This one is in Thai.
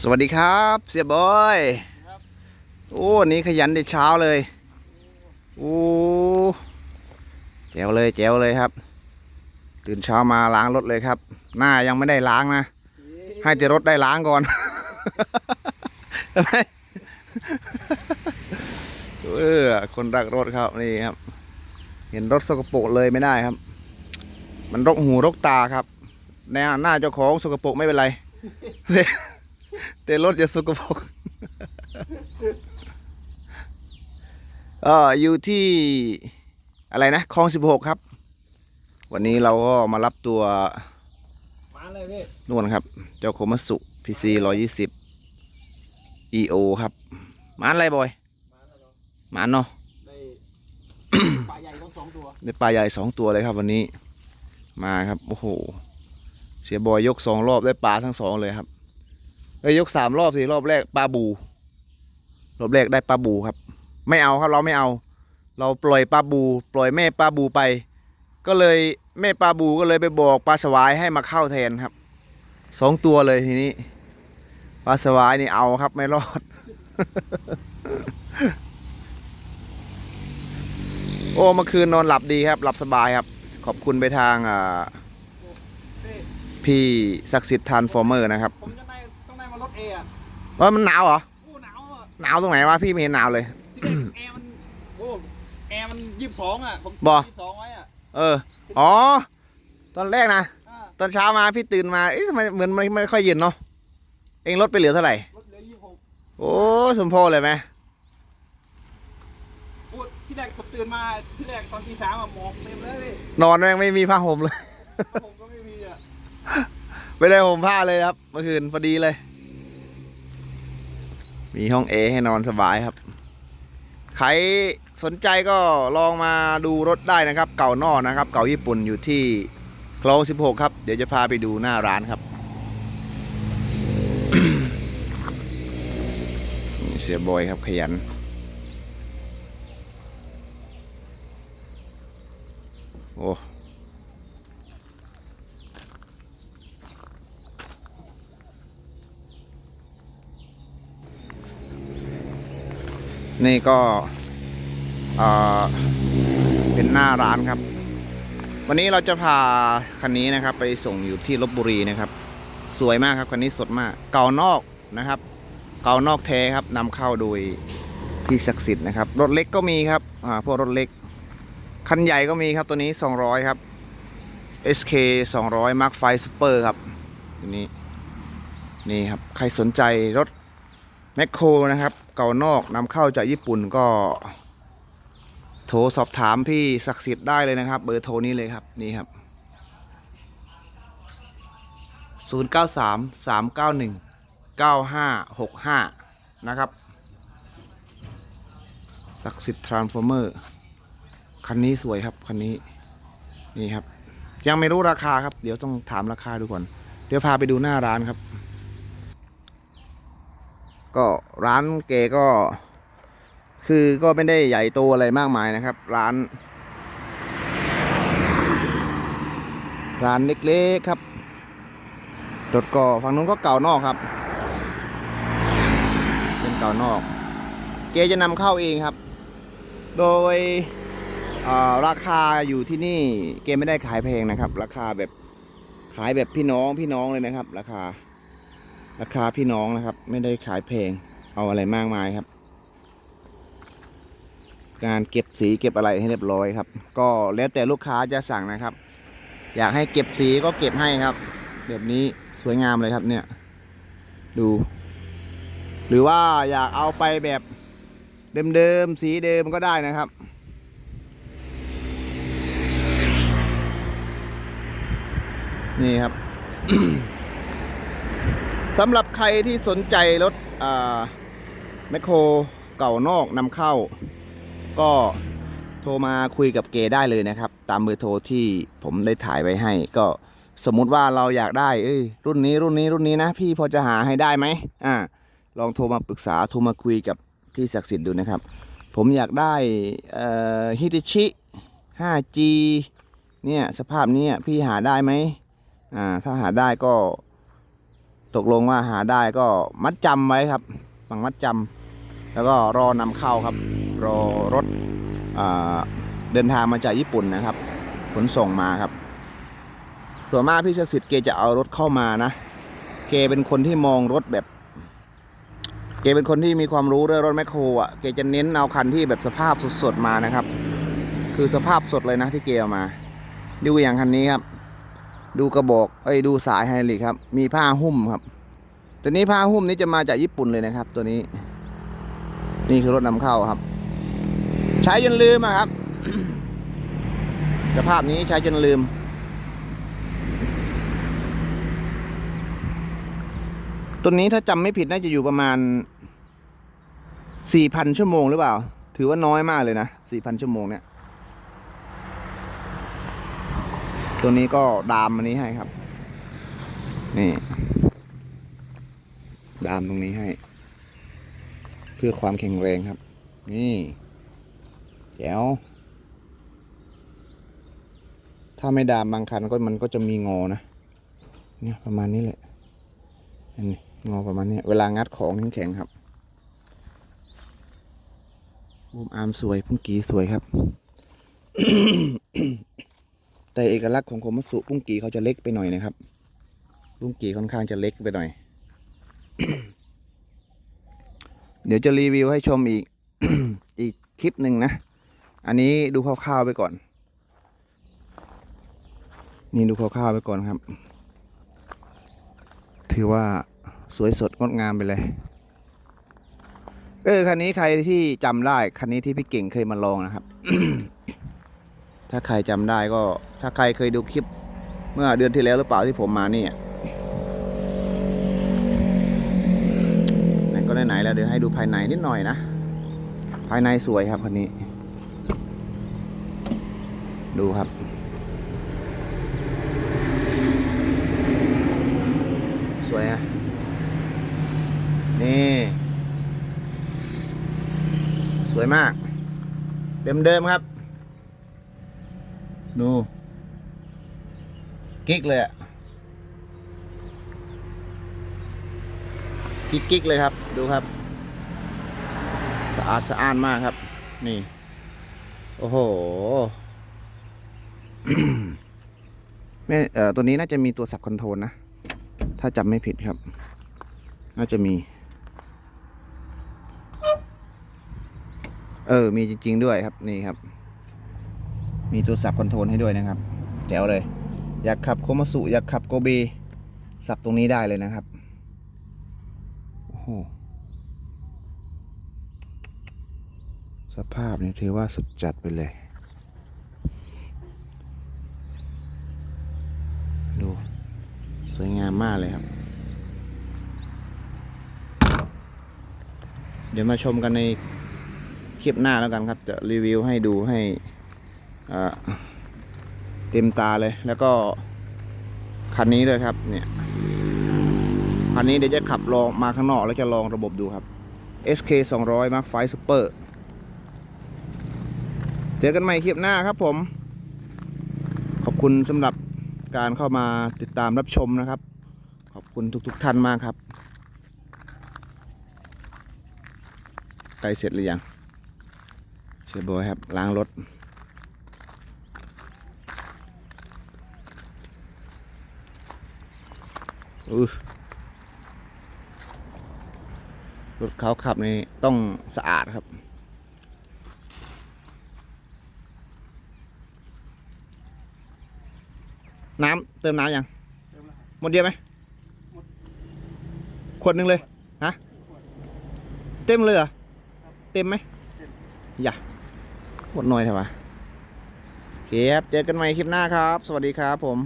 สวัสดีครับ เสียบอยครับโอ้วันนี้ขยันแต่เช้าเลยโอ้แจ๋วเลยแจ๋วเลยครับ ตื่นเช้ามาล้างรถเลยครับ หน้ายังไม่ได้ล้างนะ ให้แต่รถได้ล้างก่อนทำไมเออคนรักรถครับนี่ครับ เห็นรถสกปรกเลยไม่ได้ครับ มันรกหูรกตาครับแนวหน้าเจ้าของสกปรกไม่เป็นไร แต่แต่รถจะสกปรกเอออยู่ที่อะไรนะคลองสิบหกครับ วันนี้เราก็มารับตัวมาเลยพี่นู่นครับ เจ้าโคมัสุพีซีร้อยยี่สิบ EO ครับหมานอะไรบอยมาแล้วเนาะหมานเนาะได้ปลาใหญ่ต้องสองตัวได้ปลาใหญ่สองตัวเลยครับ วันนี้มาครับ โอ้โห เสียบอยยกสองรอบได้ปลาทั้งสองเลยครับ เอ้ยยกสามรอบสิรอบแรกปลาบู รอบแรกได้ปลาบูครับ ไม่เอาครับเราไม่เอา เราปล่อยปลาบู ปล่อยแม่ปลาบูไป ก็เลยแม่ปลาบูก็เลยไปบอกปลาสวายให้มาเข้าแทนครับสองตัวเลยทีนี้ปลาสวายนี่เอาครับไม่รอด โอ้เมื่อคืนนอนหลับดีครับ หลับสบายครับ ขอบคุณไปทางพี่พี่ศักดิ์สิทธิ์ทานฟอร์เมอร์นะครับ ผมจะได้ต้องได้มารถเออะว่ามันหนาวเหรอโอ้หนาวอะหนาวตรงไหนวะพี่ไม่เห็นหนาวเลย ที่แรกแอร์มันโอ้แอร์มันยี่สิบสองอะผมบ่ ยี่สิบสองไว้อะเออ อ๋อ ตอนแรกนะ อ่าตอนเช้ามาพี่ตื่นมา เอ๊ะทำไมเหมือนไม่ไม่ค่อยเย็นเนาะ เองลดไปเหลือเท่าไหร่ รถเหลือยี่สิบหกโอ้สมโพเลยไหม พูดที่แรกผมตื่นมาที่แรกตอนตีสามอะหมอกเต็มเลยพี่นอนแม่งไม่มีผ้าห่มเลย แล้วผมก็ไม่มีอะ ไม่ได้ห่มผ้าเลยครับเมื่อคืนพอดีเลย มีห้องเอให้นอนสบายครับ ใครสนใจก็ลองมาดูรถได้นะครับ เก่านอกนะครับ เก่าญี่ปุ่นอยู่ที่คลอง16 ครับ เดี๋ยวจะพาไปดูหน้าร้านครับ เสียบอยครับขยันโอ้ นี่ก็เป็นหน้าร้านครับ วันนี้เราจะพาคันนี้นะครับ ไปส่งอยู่ที่ลบบุรีนะครับ สวยมากครับคันนี้สดมาก เก่านอกนะครับ เก่านอกแท้ครับนำเข้าโดยพี่ศักดิ์สิทธิ์นะครับรถเล็กก็มีครับอ่าพวกรถเล็กคันใหญ่ก็มีครับตัวนี้ 200 ครับ SK 200 Mark 5 Super ครับตัวนี้นี่ครับใครสนใจรถแมคโครนะครับ เก่านอกนำเข้าจากญี่ปุ่นก็ โทรสอบถามพี่ศักดิ์สิทธิ์ได้เลยนะครับ เบอร์โทรนี้เลยครับนี่ครับ 093 391 9565 นะครับศักดิ์สิทธิ์ทรานส์ฟอร์เมอร์คันนี้สวยครับคันนี้นี่ครับ ยังไม่รู้ราคาครับ เดี๋ยวต้องถามราคาดูก่อน เดี๋ยวพาไปดูหน้าร้านครับ ก็ร้านเกก็ คือก็ไม่ได้ใหญ่โตอะไรมากมายนะครับ ร้าน ร้านเล็กๆครับรถก็ฝั่งนู้นก็เก่านอกครับ เป็นเก่านอก เกจะนำเข้าเองครับ โดยราคาอยู่ที่นี่เกไม่ได้ขายแพงนะครับ ราคาแบบขายแบบพี่น้องพี่น้องเลยนะครับ ราคา ราคาพี่น้องนะครับ ไม่ได้ขายแพงเอาอะไรมากมายครับ การเก็บสีเก็บอะไรให้เรียบร้อยครับ ก็แล้วแต่ลูกค้าจะสั่งนะครับ อยากให้เก็บสีก็เก็บให้ครับ แบบนี้สวยงามเลยครับเนี่ย ดู หรือว่าอยากเอาไปแบบเดิมๆสีเดิมก็ได้นะครับนี่ครับ สำหรับใครที่สนใจรถแมคโครเก่านอกนำเข้า ก็โทรมาคุยกับเกได้เลยนะครับ ตามเบอร์โทรที่ผมได้ถ่ายไว้ให้ ก็สมมุติว่าเราอยากได้เอ้ยรุ่นนี้รุ่นนี้รุ่นนี้นะ พี่พอจะหาให้ได้ไหมอ่าลองโทรมาปรึกษาโทรมาคุยกับพี่ศักดิ์สิทธิ์ดูนะครับ ผมอยากได้ฮิติชิ 5G เนี่ยสภาพนี้พี่หาได้ไหมอ่าถ้าหาได้ก็ ตกลงว่าหาได้ก็มัดจำไว้ครับฝังมัดจำแล้วก็รอนำเข้าครับ รอรถอ่าเดินทางมาจากญี่ปุ่นนะครับ ขนส่งมาครับ ส่วนมากพี่ศักดิ์สิทธิ์เกจะเอารถเข้ามานะ เกเป็นคนที่มองรถแบบ เกเป็นคนที่มีความรู้เรื่องรถแมคโครอะ เกจะเน้นเอาคันที่แบบสภาพสดๆมานะครับ คือสภาพสดเลยนะที่เกเอามาดูอย่างคันนี้ครับ ดูกระบอกเอ้ยดูสายไฮดรอลิกครับ มีผ้าหุ้มครับ ตัวนี้ผ้าหุ้มนี้จะมาจากญี่ปุ่นเลยนะครับ ตัวนี้ นี่คือรถนำเข้าครับ ใช้จนลืมอะครับ สภาพนี้ใช้จนลืม ตัวนี้ถ้าจำไม่ผิดน่าจะอยู่ประมาณ4,000ชั่วโมงหรือเปล่า ถือว่าน้อยมากเลยนะ4,000ชั่วโมงเนี่ย ตัวนี้ก็ดามอันนี้ให้ครับ นี่ ดามตรงนี้ให้ เพื่อความแข็งแรงครับ นี่แจ๋วถ้าไม่ดามบางคันก็มันก็จะมีงอนะ เนี่ยประมาณนี้แหละอันนี้งอประมาณนี้เวลางัดของแข็งๆครับบูมอาร์มสวยพุ่งกีสวยครับ แต่เอกลักษณ์ของโคมัสุปุ้งกีเขาจะเล็กไปหน่อยนะครับปุ้งกีค่อนข้างจะเล็กไปหน่อย เดี๋ยวจะรีวิวให้ชมอีกอีกคลิปหนึ่งนะ อันนี้ดูคร่าวๆไปก่อน นี่ดูคร่าวๆไปก่อนครับ ถือว่าสวยสดงดงามไปเลย เออคันนี้ใครที่จำได้คันนี้ที่พี่เก่งเคยมาลองนะครับ ถ้าใครจำได้ก็ ถ้าใครเคยดูคลิป เมื่อเดือนที่แล้วหรือเปล่าที่ผมมานี่อะไหนก็ไหนๆแล้วเดี๋ยวให้ดูภายในนิดหน่อยนะ ภายในสวยครับคันนี้ ดูครับสวยอะนี่ สวยมาก เดิมๆครับ ดูกิ๊กเลยอะกิ๊กกิ๊กเลยครับ ดูครับ สะอาดสะอ้านมากครับ นี่ โอ้โหแม่เอ่อตัวนี้น่าจะมีตัวสับคอนโทรลนะ ถ้าจำไม่ผิดครับ น่าจะมี เออ มีจริง ๆ ด้วยครับ นี่ครับ มีตัวสับคอนโทรลให้ด้วยนะครับแจ๋วเลย อยากขับโคมาสุอยากขับโกเบสับตรงนี้ได้เลยนะครับโอ้โหสภาพนี่ถือว่าสุดจัดไปเลย ดู สวยงามมากเลยครับ เดี๋ยวมาชมกันในคลิปหน้าแล้วกันครับ จะรีวิวให้ดูให้ เต็มตาเลยแล้วก็คันนี้ด้วยครับเนี่ยคันนี้เดี๋ยวจะขับลองมาข้างนอกแล้วจะลองระบบดูครับ SK 200 Mark 5 Super เจอกันใหม่คลิปหน้าครับผม ขอบคุณสำหรับการเข้ามาติดตามรับชมนะครับ ขอบคุณทุกๆทท่านมากครับใกล้เสร็จหรือยังเสียบอยครับล้างรถ อือรถเขาขับนี่ต้องสะอาดครับ น้ำเติมน้ำยังหมดเดียวไหมขวดหนึ่งเลยฮะเต็มเลยเหรอเต็มไหมอย่าหมดหน่อยเถอะวะโอเคครับเจอกันใหม่คลิปหน้าครับ สวัสดีครับผม